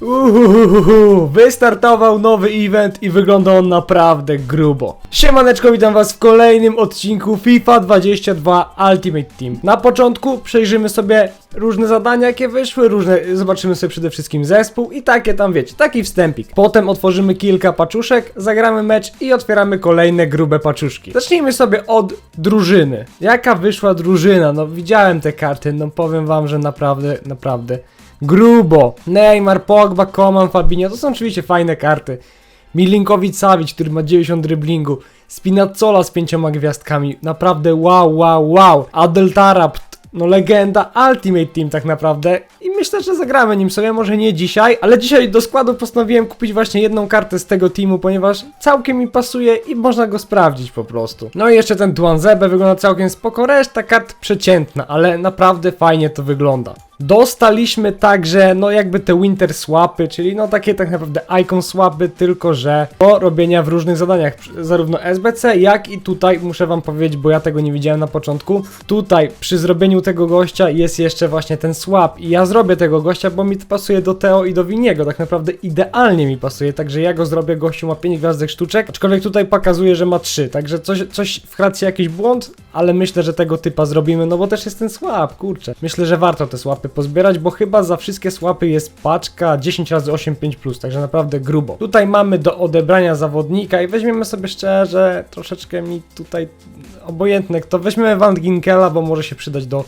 Uhuhuhu, wystartował nowy event i wygląda on naprawdę grubo. Siemaneczko, witam was w kolejnym odcinku FIFA 22 Ultimate Team. Na początku przejrzymy sobie różne zadania, jakie wyszły, różne, zobaczymy sobie przede wszystkim zespół i takie tam wiecie, taki wstępik. Potem otworzymy kilka paczuszek, zagramy mecz i otwieramy kolejne grube paczuszki. Zacznijmy sobie od drużyny. Jaka wyszła drużyna? No widziałem te karty, no powiem wam, że naprawdę, naprawdę grubo. Neymar, Pogba, Coman, Fabinho, to są oczywiście fajne karty. Milinkovic Savic, który ma 90 driblingu. Spinazzola z pięcioma gwiazdkami. Naprawdę wow, wow, wow. Adel Tarabt, no legenda Ultimate Team tak naprawdę. I myślę, że zagramy nim sobie, może nie dzisiaj, ale dzisiaj do składu postanowiłem kupić właśnie jedną kartę z tego teamu, ponieważ całkiem mi pasuje i można go sprawdzić po prostu. No i jeszcze ten Tuanzebe wygląda całkiem spoko, reszta kart przeciętna, ale naprawdę fajnie to wygląda. Dostaliśmy także, no jakby te winter swapy, czyli no takie tak naprawdę icon swapy, tylko że do robienia w różnych zadaniach, zarówno SBC, jak i tutaj, muszę wam powiedzieć, bo ja tego nie widziałem na początku, tutaj przy zrobieniu tego gościa jest jeszcze właśnie ten swap i ja zrobię tego gościa, bo mi to pasuje do Teo i do Winiego, tak naprawdę idealnie mi pasuje, także ja go zrobię, gościu ma 5 gwiazdek sztuczek, aczkolwiek tutaj pokazuje, że ma 3, także coś, coś w kreacji jakiś błąd, ale myślę, że tego typa zrobimy, no bo też jest ten swap, kurczę. Myślę, że warto te swapy pozbierać, bo chyba za wszystkie swapy jest paczka 10 razy 8 5+, także naprawdę grubo. Tutaj mamy do odebrania zawodnika i weźmiemy sobie szczerze, troszeczkę mi tutaj obojętne, kto weźmiemy Van Ginkela, bo może się przydać do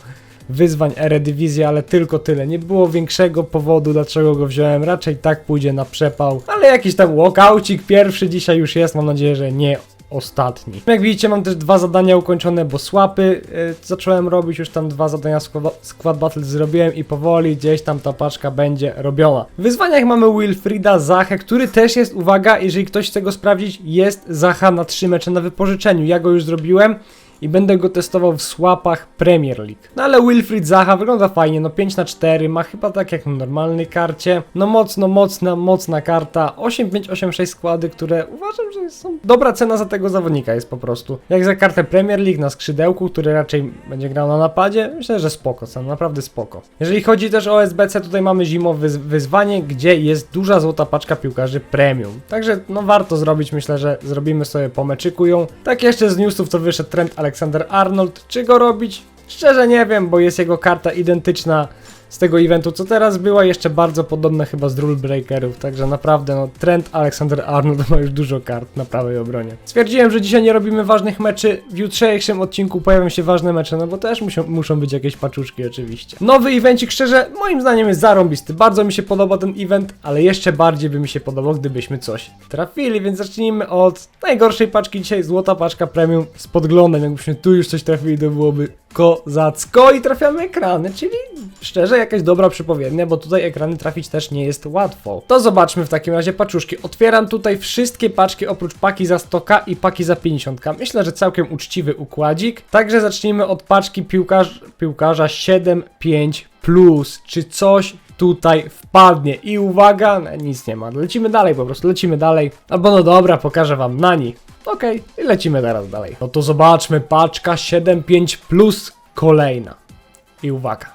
wyzwań Eredivisie, ale tylko tyle. Nie było większego powodu, dlaczego go wziąłem. Raczej tak pójdzie na przepał. Ale jakiś tam walkoucik pierwszy dzisiaj już jest. Mam nadzieję, że nie ostatni. Jak widzicie, mam też dwa zadania ukończone, bo słapy y, zacząłem robić. Już tam dwa zadania skład, skład Battle zrobiłem i powoli gdzieś tam ta paczka będzie robiona. W wyzwaniach mamy Wilfrida Zachę, który też jest, uwaga, jeżeli ktoś chce go sprawdzić, jest Zacha na trzy mecze na wypożyczeniu. Ja go już zrobiłem i będę go testował w słapach Premier League. No ale Wilfried Zaha wygląda fajnie, no 5 na 4 ma chyba tak jak na normalnej karcie. No mocno, mocna, mocna karta. 8-5-8-6 składy, które uważam, że są dobra cena za tego zawodnika jest po prostu. Jak za kartę Premier League na skrzydełku, który raczej będzie grał na napadzie, myślę, że spoko, są naprawdę spoko. Jeżeli chodzi też o SBC, tutaj mamy zimowe wyz- wyzwanie, gdzie jest duża złota paczka piłkarzy premium. Także no warto zrobić, myślę, że zrobimy sobie po meczyku ją. Tak jeszcze z newsów to wyszedł trend Alexander Arnold. Czy go robić? Szczerze nie wiem, bo jest jego karta identyczna z tego eventu, co teraz była, jeszcze bardzo podobna chyba z Rule Breakerów, także naprawdę no trend Alexander Arnold ma już dużo kart na prawej obronie. Stwierdziłem, że dzisiaj nie robimy ważnych meczy, w jutrzejszym odcinku pojawią się ważne mecze, no bo też muszą, muszą być jakieś paczuszki oczywiście. Nowy evencik, szczerze, moim zdaniem jest zarąbisty, bardzo mi się podoba ten event, ale jeszcze bardziej by mi się podobał, gdybyśmy coś trafili, więc zacznijmy od najgorszej paczki dzisiaj, złota paczka premium z podglądem, jakbyśmy tu już coś trafili, to byłoby kozacko i trafiamy ekrany, czyli szczerze jakaś dobra przypowiednia, bo tutaj ekrany trafić też nie jest łatwo. To zobaczmy w takim razie paczuszki. Otwieram tutaj wszystkie paczki oprócz paki za 100k i paki za 50. Myślę, że całkiem uczciwy układzik. Także zacznijmy od paczki piłkarz, piłkarza 7-5 plus. Czy coś tutaj wpadnie? I uwaga, no, nic nie ma. Lecimy dalej po prostu, lecimy dalej. Albo no dobra, pokażę wam nani. Okej, i lecimy teraz dalej. No to zobaczmy, paczka 7-5 plus kolejna. I uwaga.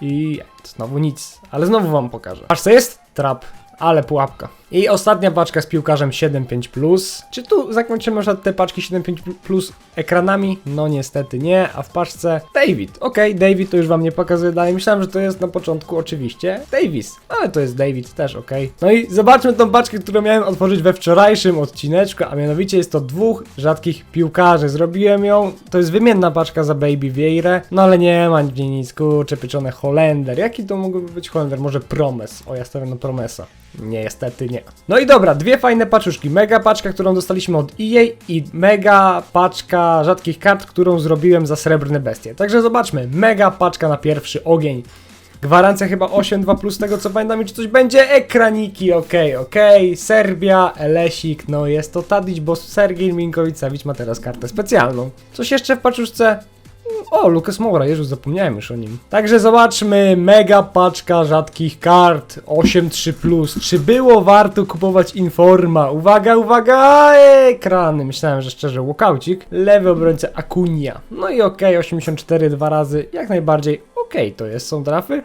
I znowu nic, ale znowu wam pokażę. Aż co jest? Trap, ale pułapka. I ostatnia paczka z piłkarzem 7.5+. Czy tu zakończymy już te paczki 7.5 ekranami? No niestety nie, a w paczce David. Okej, David to już wam nie pokazuje dalej. Myślałem, że to jest na początku oczywiście Davis, ale to jest David też, okej. No i zobaczmy tą paczkę, którą miałem otworzyć we wczorajszym odcineczku, a mianowicie jest to dwóch rzadkich piłkarzy. Zrobiłem ją, to jest wymienna paczka za Baby Vieira, no ale nie ma w niej nic, kurczę, pieczone Holender. Jaki to mógłby być Holender? Może Promes? O, ja stawiam na Promesa. Niestety nie. No i dobra, dwie fajne paczuszki. Mega paczka, którą dostaliśmy od EA i mega paczka rzadkich kart, którą zrobiłem za srebrne bestie. Także zobaczmy, mega paczka na pierwszy ogień. Gwarancja chyba 8-2 plus tego co pamiętam i czy coś będzie? Ekraniki, okej, okej. Serbia, Elesik, no jest to Tadić, bo Sergiej Minkowicz ma teraz kartę specjalną. Coś jeszcze w paczuszce? O, Lucas Moura, Jezu, zapomniałem już o nim. Także zobaczmy, mega paczka rzadkich kart, 8-3+. plus. Czy było warto kupować Informa? Uwaga, uwaga, ekrany. Myślałem, że szczerze, łokaucik. Lewy obrońca Akunia. No i okej, 84 dwa razy, jak najbardziej okej to jest, są trafy.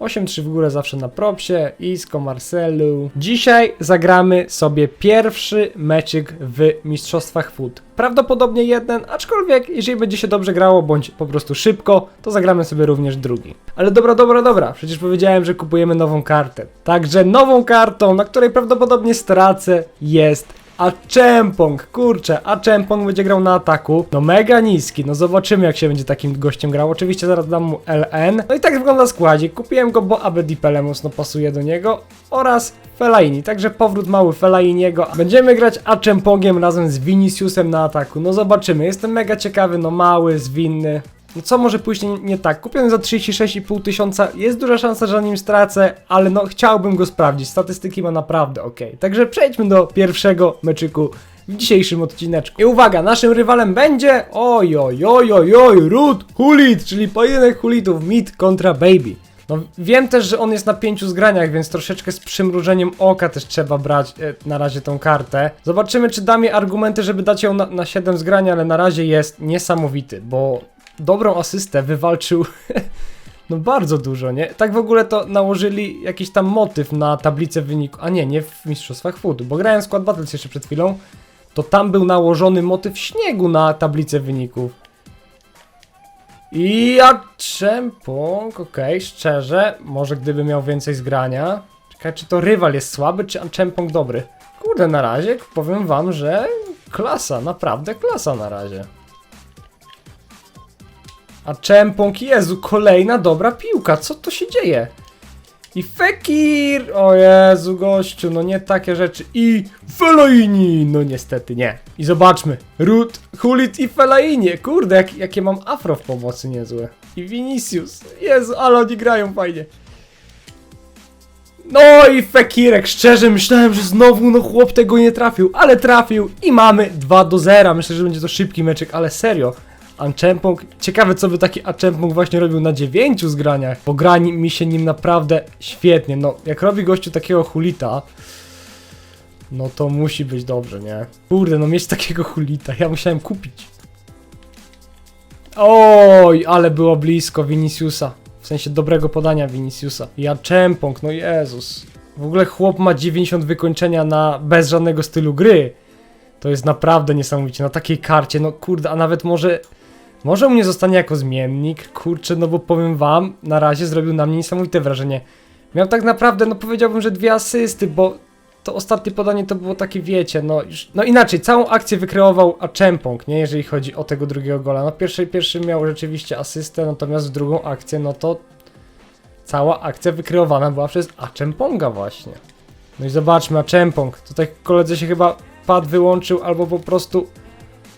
8-3 w górę zawsze na propsie, Isco, Marcelu. Dzisiaj zagramy sobie pierwszy meczyk w Mistrzostwach Food. Prawdopodobnie jeden, aczkolwiek jeżeli będzie się dobrze grało, bądź po prostu szybko, to zagramy sobie również drugi. Ale dobra, dobra, dobra, przecież powiedziałem, że kupujemy nową kartę. Także nową kartą, na której prawdopodobnie stracę, jest a Czempong, kurczę, a Czempong będzie grał na ataku. No mega niski, no zobaczymy jak się będzie takim gościem grał. Oczywiście zaraz dam mu LN. No i tak wygląda składzik. Kupiłem go, bo Abedi Pele mocno pasuje do niego. Oraz Fellaini, także powrót mały Fellainiego. Będziemy grać a Czempongiem razem z Viniciusem na ataku. No zobaczymy, jestem mega ciekawy, no mały, zwinny. No co może pójść nie, nie tak? Kupiony za 36,5 tysiąca, jest duża szansa, że na nim stracę, ale no chciałbym go sprawdzić, statystyki ma naprawdę ok. Także przejdźmy do pierwszego meczyku w dzisiejszym odcineczku. I uwaga, naszym rywalem będzie oj oj oj oj oj Root Hulit, czyli pojedynek Hulitów Mid kontra Baby. No wiem też, że on jest na pięciu zgraniach, więc troszeczkę z przymrużeniem oka też trzeba brać e, na razie tą kartę. Zobaczymy, czy da mi argumenty, żeby dać ją na, na 7 zgrania, ale na razie jest niesamowity, bo dobrą asystę wywalczył no bardzo dużo, nie? Tak w ogóle to nałożyli jakiś tam motyw na tablicę wyniku, a nie, nie w Mistrzostwach Food, bo grałem Squad Battles jeszcze przed chwilą, to tam był nałożony motyw śniegu na tablicę wyników. I ja Czempong, okej, szczerze, może gdyby miał więcej zgrania. Czekaj, czy to rywal jest słaby, czy Czempong dobry? Kurde, na razie powiem wam, że klasa, naprawdę klasa na razie. A Czempong, Jezu, kolejna dobra piłka, co to się dzieje? I Fekir! O Jezu, gościu, no nie takie rzeczy. I Fellaini! No niestety nie. I zobaczmy, Root, Hulit i Fellaini. Kurde, jak, jakie mam afro w pomocy niezłe. I Vinicius. Jezu, ale oni grają fajnie. No i Fekirek, szczerze myślałem, że znowu no chłop tego nie trafił, ale trafił i mamy 2 do 0. Myślę, że będzie to szybki meczek, ale serio. Anczempong, ciekawe co by taki Anczempong właśnie robił na 9 zgraniach, bo gra mi się nim naprawdę świetnie, no jak robi gościu takiego hulita, no to musi być dobrze, nie? Kurde, no mieć takiego hulita, ja musiałem kupić. Oj, ale było blisko Viniciusa, w sensie dobrego podania Viniciusa. Ja Czempong, no Jezus. W ogóle chłop ma 90 wykończenia na bez żadnego stylu gry. To jest naprawdę niesamowicie. Na takiej karcie, no kurde, a nawet może. Może u mnie zostanie jako zmiennik, kurczę, no bo powiem wam, na razie zrobił na mnie niesamowite wrażenie. Miał tak naprawdę, no powiedziałbym, że dwie asysty, bo to ostatnie podanie to było takie, wiecie, no już, no inaczej, całą akcję wykreował Aczempong, nie, jeżeli chodzi o tego drugiego gola. No pierwszy, pierwszy miał rzeczywiście asystę, natomiast w drugą akcję, no to cała akcja wykreowana była przez Aczemponga właśnie. No i zobaczmy, Aczempong, tutaj koledze się chyba pad wyłączył albo po prostu...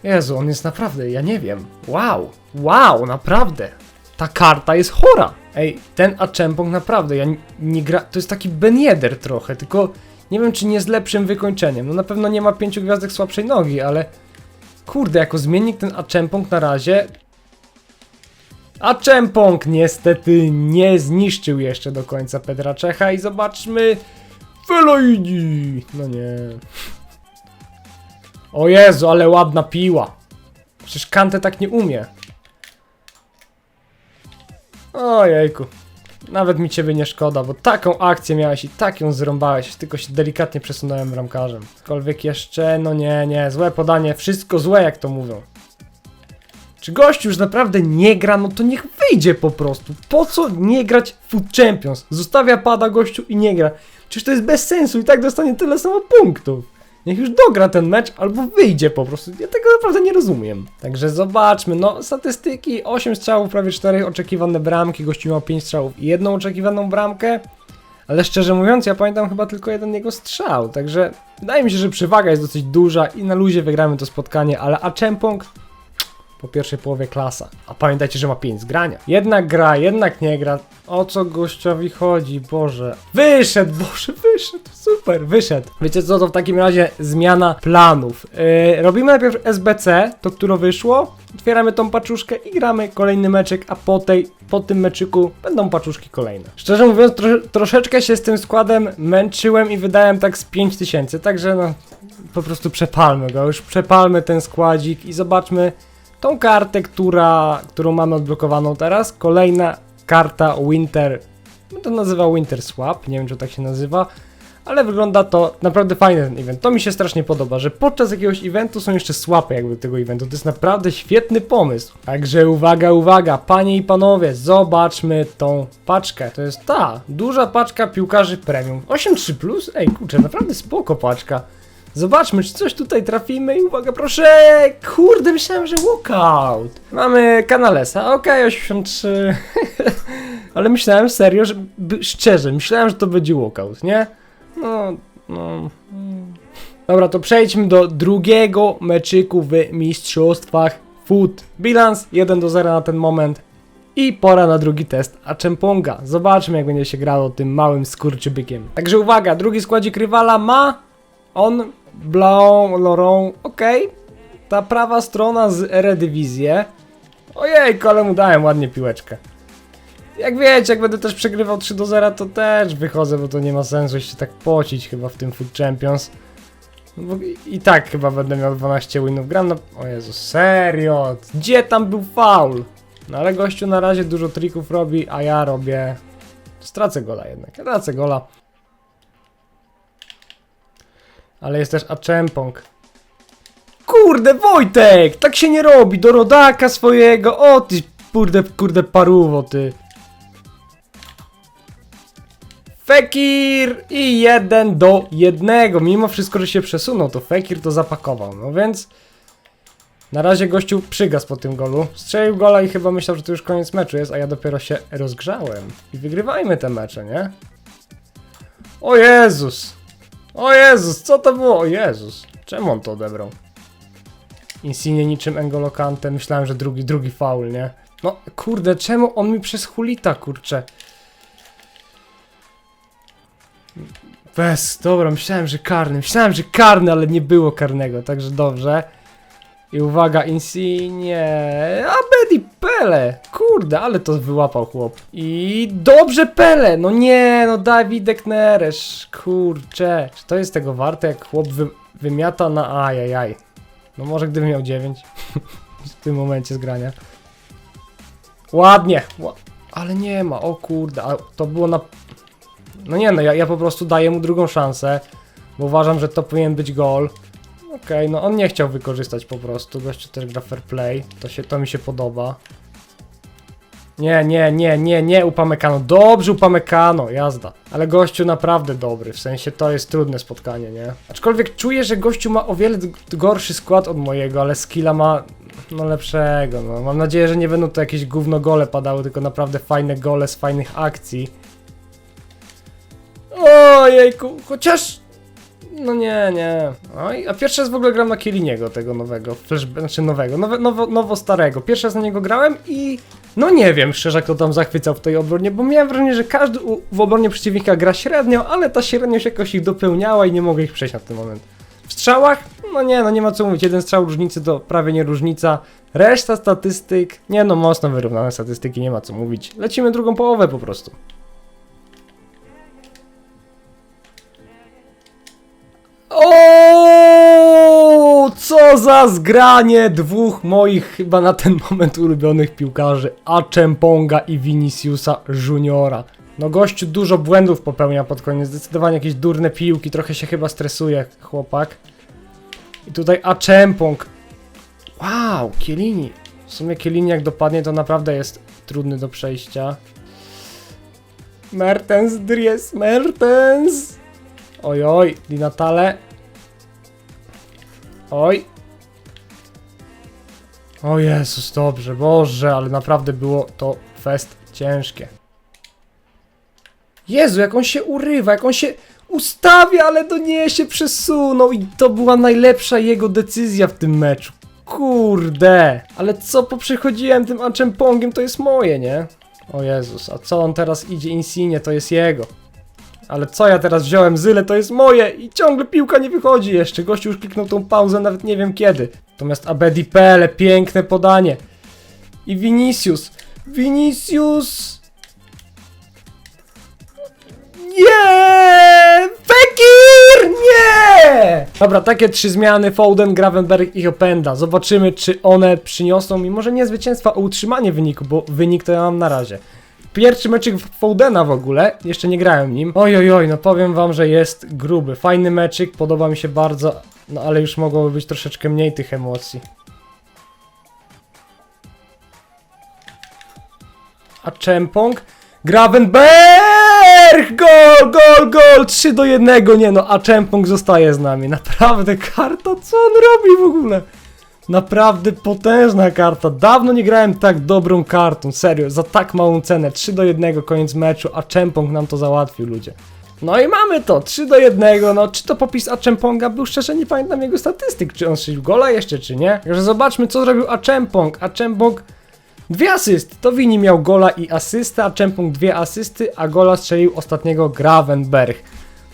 Jezu, on jest naprawdę, ja nie wiem. Wow, wow, naprawdę. Ta karta jest chora. Ej, ten Aczempong naprawdę, ja nie, gra... To jest taki Ben Yedder trochę, tylko nie wiem czy nie z lepszym wykończeniem. No na pewno nie ma pięciu gwiazdek słabszej nogi, ale... Kurde, jako zmiennik ten Aczempong na razie... Aczempong niestety nie zniszczył jeszcze do końca Pedra Czecha i zobaczmy... Fellaini! No nie... O Jezu, ale ładna piła. Przecież Kante tak nie umie. Ojejku. Nawet mi ciebie nie szkoda, bo taką akcję miałeś i tak ją zrąbałeś, tylko się delikatnie przesunąłem bramkarzem. Aczkolwiek jeszcze, no nie, nie, złe podanie, wszystko złe jak to mówią. Czy gościu już naprawdę nie gra, no to niech wyjdzie po prostu. Po co nie grać w Food Champions? Zostawia pada gościu i nie gra. Przecież to jest bez sensu i tak dostanie tyle samo punktów. Niech już dogra ten mecz albo wyjdzie po prostu. Ja tego naprawdę nie rozumiem. Także zobaczmy, no statystyki 8 strzałów, prawie 4 oczekiwane bramki, gościu miał 5 strzałów i jedną oczekiwaną bramkę. Ale szczerze mówiąc, ja pamiętam chyba tylko jeden jego strzał, także wydaje mi się, że przewaga jest dosyć duża i na luzie wygramy to spotkanie, ale Aczempong po pierwszej połowie klasa. A pamiętajcie, że ma 5 zgrania. Jednak gra, jednak nie gra. O co gościowi chodzi, Boże. Wyszedł, Boże, wyszedł, super, wyszedł. Wiecie co, to w takim razie zmiana planów. Yy, robimy najpierw SBC, to które wyszło, otwieramy tą paczuszkę i gramy kolejny meczek, a po, tej, po tym meczyku będą paczuszki kolejne. Szczerze mówiąc, tro, troszeczkę się z tym składem męczyłem i wydałem tak z 5000, także no, po prostu przepalmy go, już przepalmy ten składzik i zobaczmy, tą kartę, która, którą mamy odblokowaną teraz. Kolejna karta Winter bym to nazywał Winter Swap, nie wiem czy tak się nazywa, ale wygląda to naprawdę fajny ten event. To mi się strasznie podoba, że podczas jakiegoś eventu są jeszcze swapy jakby tego eventu. To jest naprawdę świetny pomysł. Także uwaga, uwaga, panie i panowie, zobaczmy tą paczkę. To jest ta duża paczka piłkarzy premium. 8.3 plus? Ej, kurczę, naprawdę spoko paczka. Zobaczmy, czy coś tutaj trafimy i uwaga, proszę! Kurde, myślałem, że walkout. Mamy Kanalesa, okej, 83. Ale myślałem serio, że szczerze, myślałem, że to będzie walkout, nie? No, no. Dobra, to przejdźmy do drugiego meczyku w mistrzostwach foot. Bilans 1 do 0 na ten moment. I pora na drugi test Achemponga. Zobaczmy, jak będzie się grało tym małym skurczybykiem. Także uwaga, drugi składzik rywala ma on, Blanc, Laurent, okej. Ta prawa strona z Eredivisie. Ojej, ale mu dałem ładnie piłeczkę. Jak wiecie, jak będę też przegrywał 3 do 0, to też wychodzę, bo to nie ma sensu się tak pocić chyba w tym Food Champions. No bo i- tak chyba będę miał 12 winów. Gram na... O Jezu, serio? Gdzie tam był faul? No ale gościu na razie dużo trików robi, a ja robię... Stracę gola jednak. Stracę gola. Ale jest też Achempong. Kurde, Wojtek! Tak się nie robi! Do rodaka swojego! O ty, kurde, kurde, paruwo, ty. Fekir! I jeden do jednego. Mimo wszystko, że się przesunął, to Fekir to zapakował. No więc... Na razie gościu przygasł po tym golu. Strzelił gola i chyba myślał, że to już koniec meczu jest, a ja dopiero się rozgrzałem. I wygrywajmy te mecze, nie? O Jezus! O Jezus, co to było? O Jezus, czemu on to odebrał? Insigne niczym N'Golo Kante, myślałem, że drugi, drugi faul, nie? No kurde, czemu on mi przez hulita, kurczę? Bez, dobra, myślałem, że karny, myślałem, że karny, ale nie było karnego, także dobrze. I uwaga, Insigne, a Bedi Pele, kurde, ale to wyłapał chłop. I dobrze Pele, no nie, no Dawidek Neresz, kurcze. Czy to jest tego warte, jak chłop wy, wymiata na ajajaj. No może gdyby miał 9 w tym momencie zgrania. Ładnie, ła ale nie ma, o kurde, a to było na... No nie no, ja, ja po prostu daję mu drugą szansę, bo uważam, że to powinien być gol. Okej, no on nie chciał wykorzystać po prostu, gościu też gra fair play, to, się, to mi się podoba. Nie, nie, nie, nie, nie, Upamecano, dobrze Upamecano, jazda. Ale gościu naprawdę dobry, w sensie to jest trudne spotkanie, nie? Aczkolwiek czuję, że gościu ma o wiele gorszy skład od mojego, ale skilla ma no lepszego, no. Mam nadzieję, że nie będą to jakieś gówno gole padały, tylko naprawdę fajne gole z fajnych akcji. Ojejku, chociaż no nie, nie. Oj, a pierwszy raz w ogóle gram na Kieliniego, tego nowego, znaczy nowego, nowe, nowo, nowo starego. Pierwszy raz na niego grałem i no nie wiem szczerze, kto tam zachwycał w tej obronie, bo miałem wrażenie, że każdy u, w obronie przeciwnika gra średnio, ale ta średniość jakoś ich dopełniała i nie mogę ich przejść na ten moment. W strzałach? No nie, no nie ma co mówić, jeden strzał różnicy to prawie nie różnica. Reszta statystyk, nie no, mocno wyrównane statystyki, nie ma co mówić. Lecimy drugą połowę po prostu. O, co za zgranie dwóch moich chyba na ten moment ulubionych piłkarzy, Achemponga i Viniciusa Juniora. No gościu dużo błędów popełnia pod koniec, zdecydowanie jakieś durne piłki, trochę się chyba stresuje chłopak. I tutaj Achempong. Wow, Kielini. W sumie Kielini jak dopadnie to naprawdę jest trudny do przejścia. Mertens, Dries, Mertens. Oj, oj, Di Natale. Oj. O Jezus, dobrze, Boże, ale naprawdę było to fest ciężkie. Jezu, jak on się urywa, jak on się ustawia, ale do nie się przesunął i to była najlepsza jego decyzja w tym meczu. Kurde, ale co poprzechodziłem tym Achempongiem, to jest moje, nie? O Jezus, a co on teraz idzie Insigne, to jest jego. Ale co ja teraz wziąłem Zyle, to jest moje i ciągle piłka nie wychodzi jeszcze. Gościu już kliknął tą pauzę, nawet nie wiem kiedy. Natomiast Abedi Pele, piękne podanie. I Vinicius. Vinicius! Nie! Fekir! Nie! Dobra, takie trzy zmiany, Foden, Gravenberg i Openda. Zobaczymy, czy one przyniosą mi może nie zwycięstwa, a utrzymanie wyniku, bo wynik to ja mam na razie. Pierwszy meczyk Foudena w ogóle, jeszcze nie grałem nim. Oj, oj, oj, no powiem wam, że jest gruby. Fajny meczyk, podoba mi się bardzo, no ale już mogłoby być troszeczkę mniej tych emocji. A Czempong? Gravenberg! Gol, gol, gol! 3 do 1, nie no, a Czempong zostaje z nami. Naprawdę, karta, co on robi w ogóle? Naprawdę potężna karta. Dawno nie grałem tak dobrą kartą, serio, za tak małą cenę. 3 do 1, koniec meczu, a Czempong nam to załatwił, ludzie. No i mamy to, 3 do 1, no czy to popis Achemponga był, szczerze nie pamiętam jego statystyk, czy on strzelił gola jeszcze, czy nie. Także zobaczmy co zrobił Achempong. Achempong Dwie asysty, to Wini miał gola i asystę, a Czempong dwie asysty, a gola strzelił ostatniego Gravenberg.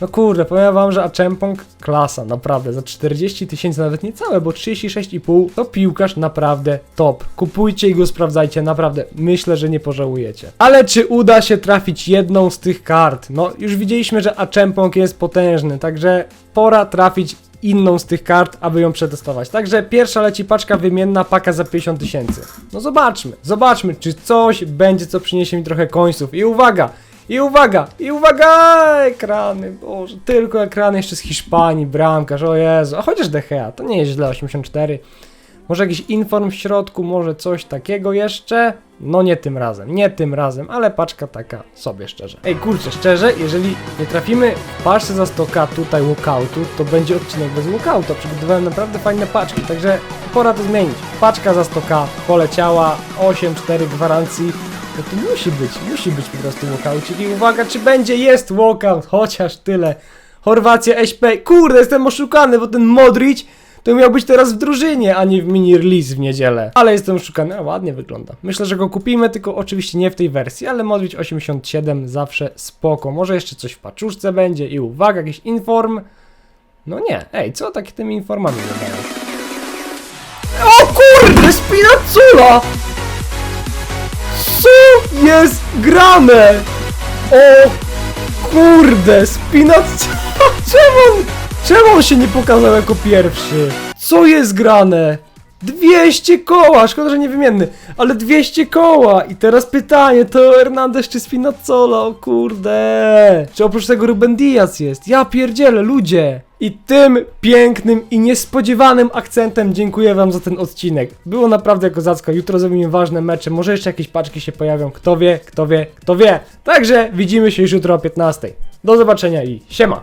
No kurde, powiem wam, że Achempong klasa, naprawdę, za 40 tysięcy, nawet niecałe, bo 36,5 to piłkarz naprawdę top. Kupujcie i go sprawdzajcie, naprawdę, myślę, że nie pożałujecie. Ale czy uda się trafić jedną z tych kart? No, już widzieliśmy, że Achempong jest potężny, także pora trafić inną z tych kart, aby ją przetestować. Także pierwsza leci paczka wymienna, paka za 50 tysięcy. No zobaczmy, zobaczmy, czy coś będzie, co przyniesie mi trochę końców. I uwaga, i uwaga, i uwaga, ekrany, boże, tylko ekrany jeszcze z Hiszpanii, bramkarz, o Jezu, a chociaż DHA, to nie jest źle, 84. Może jakiś inform w środku, może coś takiego jeszcze? No nie tym razem, nie tym razem, ale paczka taka sobie szczerze. Ej kurczę, szczerze, jeżeli nie trafimy w paczce za 100k tutaj walkoutu, to będzie odcinek bez walkouta. Przygotowałem naprawdę fajne paczki, także pora to zmienić. Paczka za 100k poleciała, 8-4 gwarancji. No to musi być, musi być po prostu walkoucik. I uwaga, czy będzie? Jest walkout, chociaż tyle. Chorwacja, SP, kurde, jestem oszukany, bo ten Modric to miał być teraz w drużynie, a nie w mini release w niedzielę. Ale jestem oszukany, a ładnie wygląda. Myślę, że go kupimy, tylko oczywiście nie w tej wersji, ale Modric 87 zawsze spoko. Może jeszcze coś w paczuszce będzie i uwaga, jakiś inform. No nie, ej, co takie tymi informami wydają? O kurde, Spinazzola! Co jest grane? O kurde, Spinazzola! Czemu on, czemu on się nie pokazał jako pierwszy? Co jest grane? 200 koła, szkoda, że niewymienny, ale 200 koła i teraz pytanie, to Hernandez czy Spinazzola, o kurde Czy oprócz tego Ruben Diaz jest? Ja pierdzielę, ludzie! I tym pięknym i niespodziewanym akcentem dziękuję wam za ten odcinek. Było naprawdę kozacko, jutro zrobimy ważne mecze, może jeszcze jakieś paczki się pojawią, kto wie, kto wie, kto wie. Także widzimy się już jutro o 15. Do zobaczenia i siema!